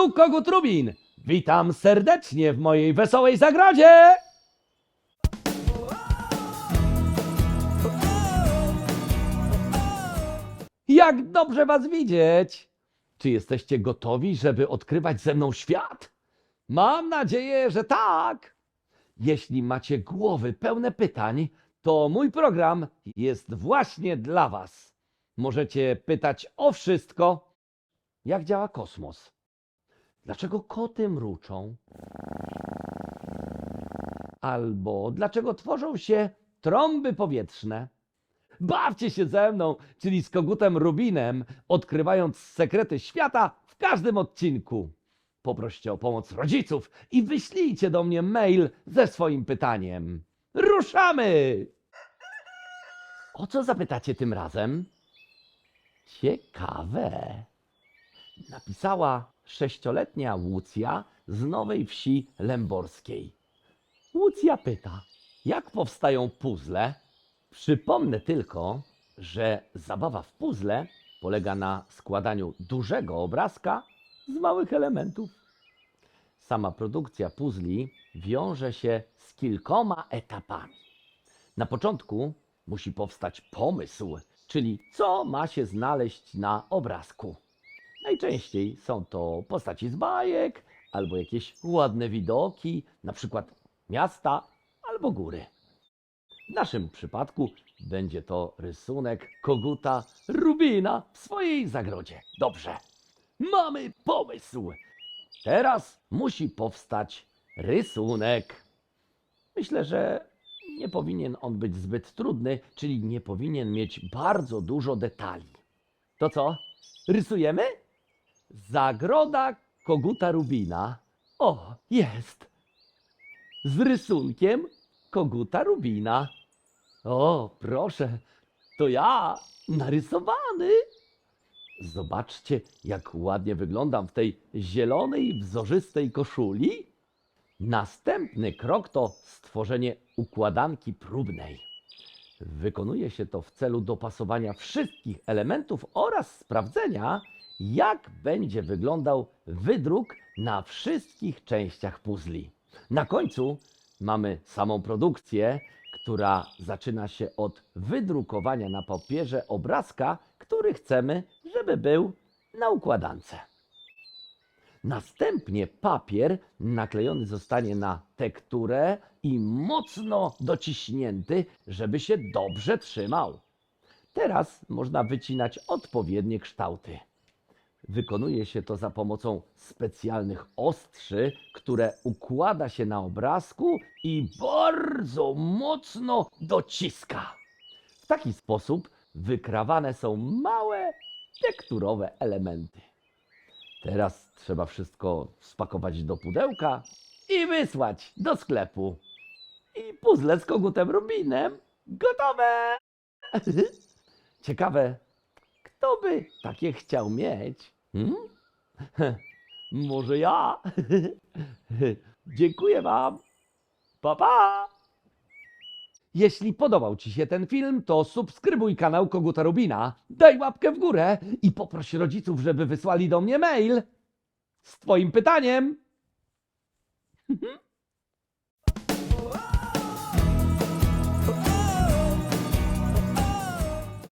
Tu Kogut Rubin. Witam serdecznie w mojej wesołej zagrodzie. Jak dobrze was widzieć! Czy jesteście gotowi, żeby odkrywać ze mną świat? Mam nadzieję, że tak. Jeśli macie głowy pełne pytań, to mój program jest właśnie dla was. Możecie pytać o wszystko. Jak działa kosmos? Dlaczego koty mruczą? Albo dlaczego tworzą się trąby powietrzne? Bawcie się ze mną, czyli z kogutem Rubinem, odkrywając sekrety świata w każdym odcinku. Poproście o pomoc rodziców i wyślijcie do mnie mail ze swoim pytaniem. Ruszamy! O co zapytacie tym razem? Ciekawe. Napisała sześcioletnia Łucja z nowej wsi lęborskiej. Łucja pyta, jak powstają puzzle? Przypomnę tylko, że zabawa w puzzle polega na składaniu dużego obrazka z małych elementów. Sama produkcja puzli wiąże się z kilkoma etapami. Na początku musi powstać pomysł, czyli co ma się znaleźć na obrazku. Najczęściej są to postaci z bajek albo jakieś ładne widoki, na przykład miasta albo góry. W naszym przypadku będzie to rysunek koguta Rubina w swojej zagrodzie. Dobrze. Mamy pomysł. Teraz musi powstać rysunek. Myślę, że nie powinien on być zbyt trudny, czyli nie powinien mieć bardzo dużo detali. To co? Rysujemy? Zagroda koguta Rubina. O, jest. Z rysunkiem koguta Rubina. O, proszę, to ja narysowany. Zobaczcie, jak ładnie wyglądam w tej zielonej, wzorzystej koszuli. Następny krok to stworzenie układanki próbnej. Wykonuje się to w celu dopasowania wszystkich elementów oraz sprawdzenia, jak będzie wyglądał wydruk na wszystkich częściach puzli. Na końcu mamy samą produkcję, która zaczyna się od wydrukowania na papierze obrazka, który chcemy, żeby był na układance. Następnie papier naklejony zostanie na tekturę i mocno dociśnięty, żeby się dobrze trzymał. Teraz można wycinać odpowiednie kształty. Wykonuje się to za pomocą specjalnych ostrzy, które układa się na obrazku i bardzo mocno dociska. W taki sposób wykrawane są małe, tekturowe elementy. Teraz trzeba wszystko spakować do pudełka i wysłać do sklepu. I puzzle z kogutem Rubinem gotowe! Ciekawe, kto by takie chciał mieć? Hmm? Może ja? Dziękuję Wam. Pa, pa! Jeśli podobał Ci się ten film, to subskrybuj kanał Koguta Rubina, daj łapkę w górę i poproś rodziców, żeby wysłali do mnie mail z Twoim pytaniem.